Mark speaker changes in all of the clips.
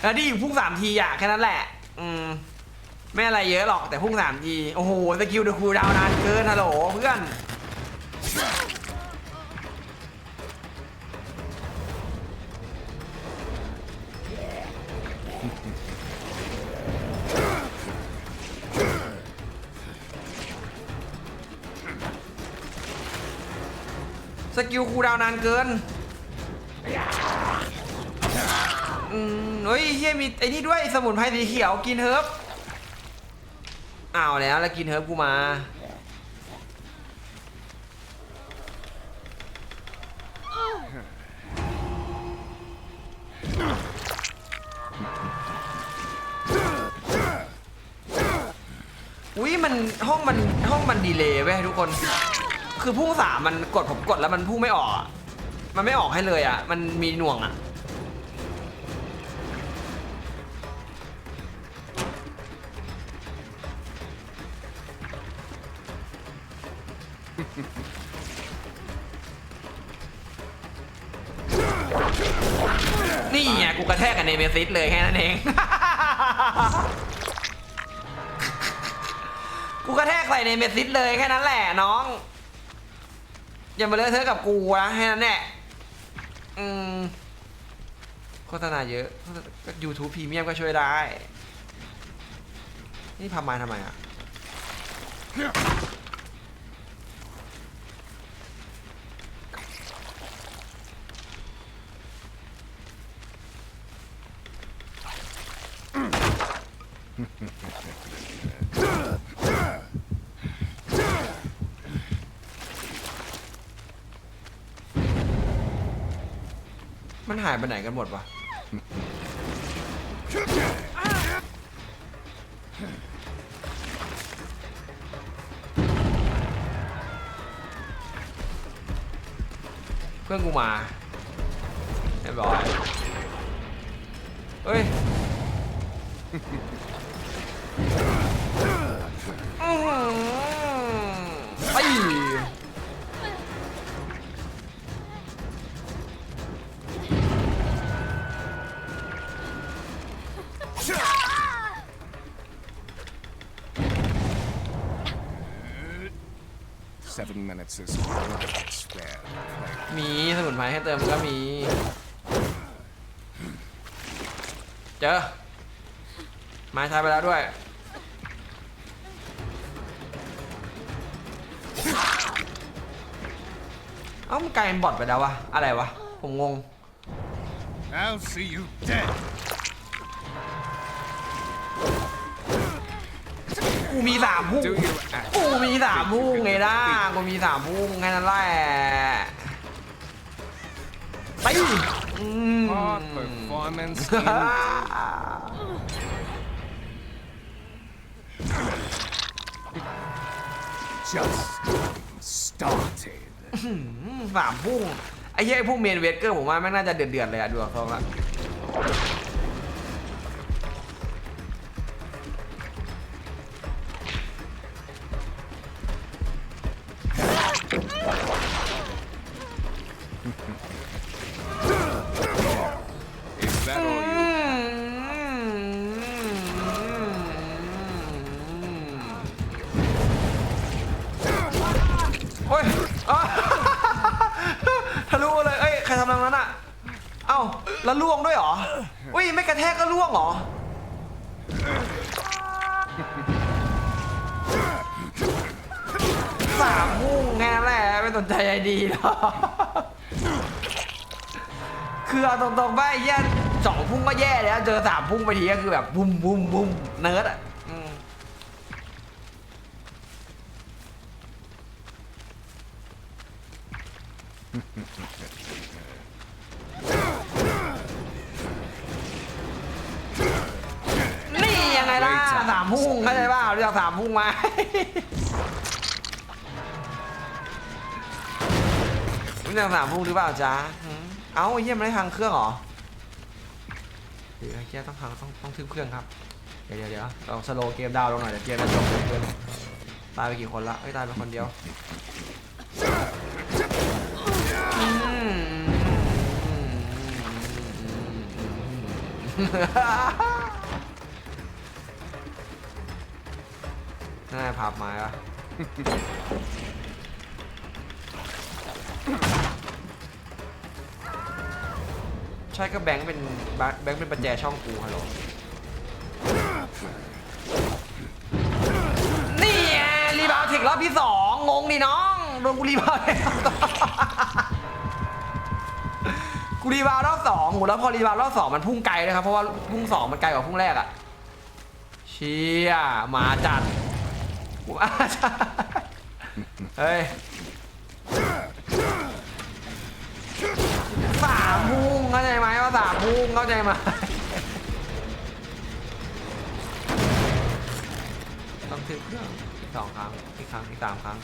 Speaker 1: แล้วนี่พุ่งสามทีอะแค่นั้นแหละ อืมไม่อะไรเยอะหรอกแต่พุ่งสามที โอ้โห สกิลเดอะคูลดาวน์นานเกินฮัลโหลเพื่อน สกิลคูดาวน์นานเกินอืมเฮ้ยเฮียมีไอ้นี่ด้วยสมุนไพรสีเขียวกินเฮิร์บอ้าวแล้วแล้วกินเฮิร์บกูมาอุ้ยมันห้องมันห้องมันดีเลย์เว้ยทุกคน คือพุ่งสามมันกดผมกดแล้วมันพุ่งไม่ออกอะมันไม่ออกให้เลยอะ มันมีหน่วงอะ นี่ไงกูกระแทกกับเนเมซิสเลยแค่นั้นเอง กูกระแทกใส่เนเมซิสเลยแค่นั้นแหละน้อง อย่ามาเลอะเทอะกับกูนะแค่นั้นแหละอืมโฆษณาเยอะก็ YouTube พรีเมียมก็ช่วยได้ นี่พามาทำไมอะ มันหายไปไหนกันหมดวะเพื่อนกูมาเรียบร้อยเฮ้ยอื้อหือ
Speaker 2: Seven minutes is right spare.
Speaker 1: มีสมุนไพรให้เติมก็มี เจอ มาใช้ไปแล้วด้วย เอ้ามันกลายเป็นบอทไปแล้ววะ อะไรวะ ผมงง
Speaker 2: I'll see you dead.
Speaker 1: กูมีสามพุ่ง
Speaker 2: Do you act?
Speaker 1: กูมีสามพุ่งไงล่ะกูมีสามพุ่งแค่นั้นแหละไปอืม
Speaker 2: Hard performance.
Speaker 1: อ่า
Speaker 2: Just started.
Speaker 1: สามพุ่งไอ้เหี้ยไอ้พุ่งเมนเวสเกอร์ผมว่าแม่งน่าจะเดือดๆเลยอะดูกับเขาละ โอ้ยอทะลุเลยเอ้ย ใครทำรังนั้นอะ เอ้า แล้วล่วงด้วยเหรอ อุ้ย ไม่กระแทกก็ล่วงเหรอ สามพุ่งแค่แหละ ไม่สนใจไอดีหรอกคือเอาตรงๆไปแย่สองพุ่งก็แย่แล้ว เจอสามพุ่งไปทีก็คือแบบบุ้มบุ้มบุ้มเนิร์ดอะ นี่ยังไงล่ะสามพุ่งเข้าใจเปล่ารู้จักสามพุ่งไหม รู้จักสามพุ่งหรือเปล่าจ๊ะหืมเอ้าไอ้เยี่ยมไม่ได้พังเครื่องเหรอเดี๋ยวไอ้เหี้ยต้องพังต้องต้องทึบเครื่องครับ เดี๋ยวเดี๋ยวเดี๋ยวเราสโลว์เกมดาวน์ลงหน่อยเดี๋ยวเกมจะจบเกินตายไปกี่คนละเอ้ยตายไปคนเดียว น่าพับไม้ปะใช่ก็แบงค์เป็นแบงค์เป็นประแจช่องกูฮัลโหลนี่ไงรีบาวเทครอบที่สองงงดิน้องโดนกูรีบาวเทค กูรีบาวด์รอบสองโหแล้วพอรีบาวด์รอบสองมันพุ่งไกลเลยครับ เพราะว่าพุ่งสองมันไกลกว่าพุ่งแรกอะเชี่ยหมาจัดกูอาจเฮ้ยสามพุ่งเข้าใจไหมว่าสามพุ่งเข้าใจไหมต้องถึงเครื่องอีกสองครั้งอีกครั้งอีกสามครั้ง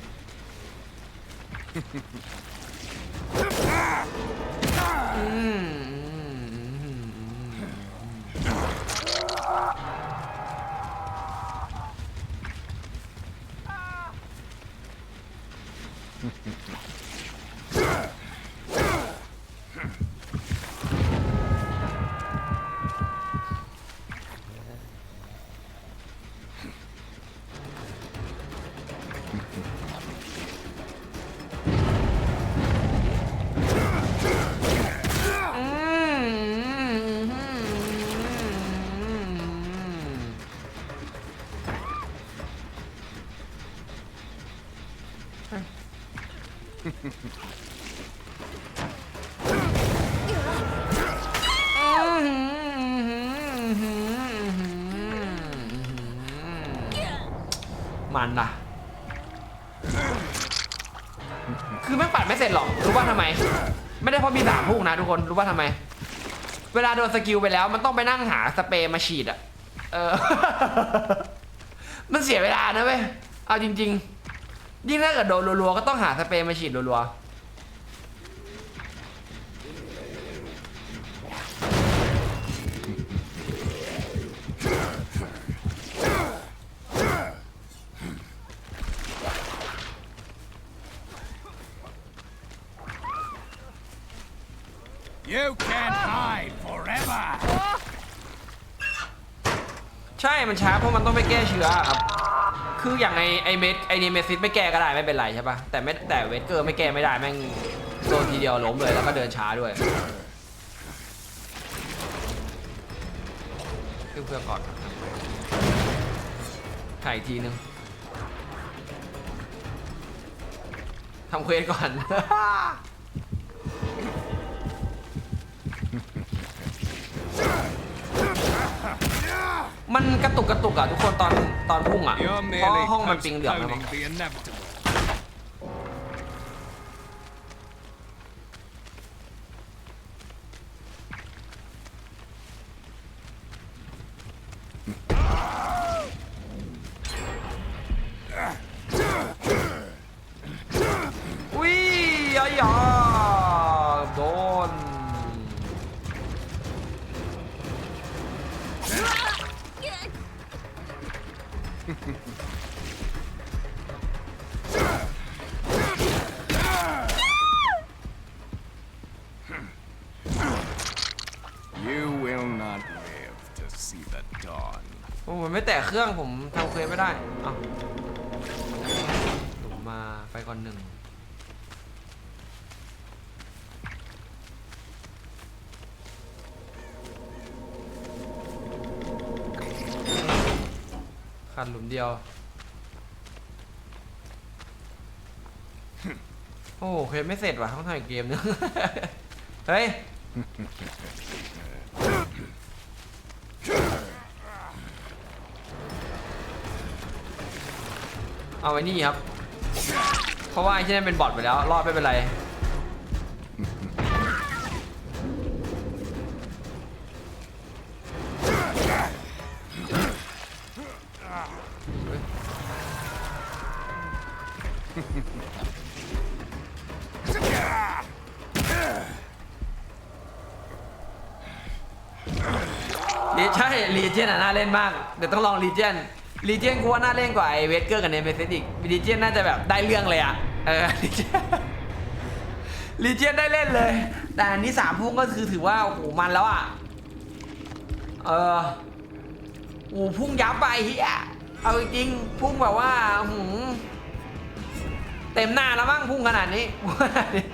Speaker 1: อื มันนะคือแม่งปัดไม่เสร็จหรอก รู้ว่าทำไม ไม่ได้เพราะมีสามพุกนะทุกคน รู้ว่าทำไม เวลาโดนสกิลไปแล้ว มันต้องไปนั่งหาสเปรย์มาฉีดอะเออ มันเสียเวลานะเว้ย เอาจริง ๆ ยิ่งถ้าเกิดโดนรัวๆ ก็ต้องหาสเปรย์มาฉีดรัวๆ
Speaker 2: You can't hide forever.
Speaker 1: ใช่มันช้าเพราะมันต้องไปแก้เชื้อครับ คืออย่างไอไอเมดไอเนเมซิสไม่แก้ก็ได้ไม่เป็นไรใช่ปะแต่ไม่แต่เวสเกอร์ไม่แก้ไม่ได้แม่งโดนทีเดียวล้มเลยแล้วก็เดินช้าด้วยขึ้นเพื่อก่อนไข่อีกทีนึงทำเควสก่อน มันกระตุกกระตุกอะทุกคนตอนตอนพุ่งอะเพราะห้องมันปิงเหลืองแล้วมั้ง
Speaker 2: You will not live to see the dawn.
Speaker 1: โอ้มันไม่แตะเครื่องผมทำเควสไม่ได้ เอ้าผมมาไปก่อนหนึ่ง หลุมเดียว โอ้โหเควสไม่เสร็จว่ะต้องทำอีกเกมนึง เฮ้ย เอาไว้นี่ครับ เพราะว่าไอ้ที่นั่นเป็นบอทไปแล้ว รอดไม่เป็นไร ลีใช่ลีเจนอะน่าเล่นมาก เดี๋ยวต้องลองลีเจนลีเจนกูว่าน่าเล่นกว่าไอเวสเกอร์กับเนเมซิสอีกลีเจนน่าจะแบบได้เรื่องเลยอะเออลีเจนลีเจนได้เล่นเลย แต่อันนี้สามพุ่งก็คือถือว่าโอ้โหมันแล้วอะเออโอ้พุ่งยับไปเฮียเอาจริงพุ่งแบบว่าหืม เต็มหน้าแล้วมั้งพุ่งขนาดนี้พุ่งขนาดนี้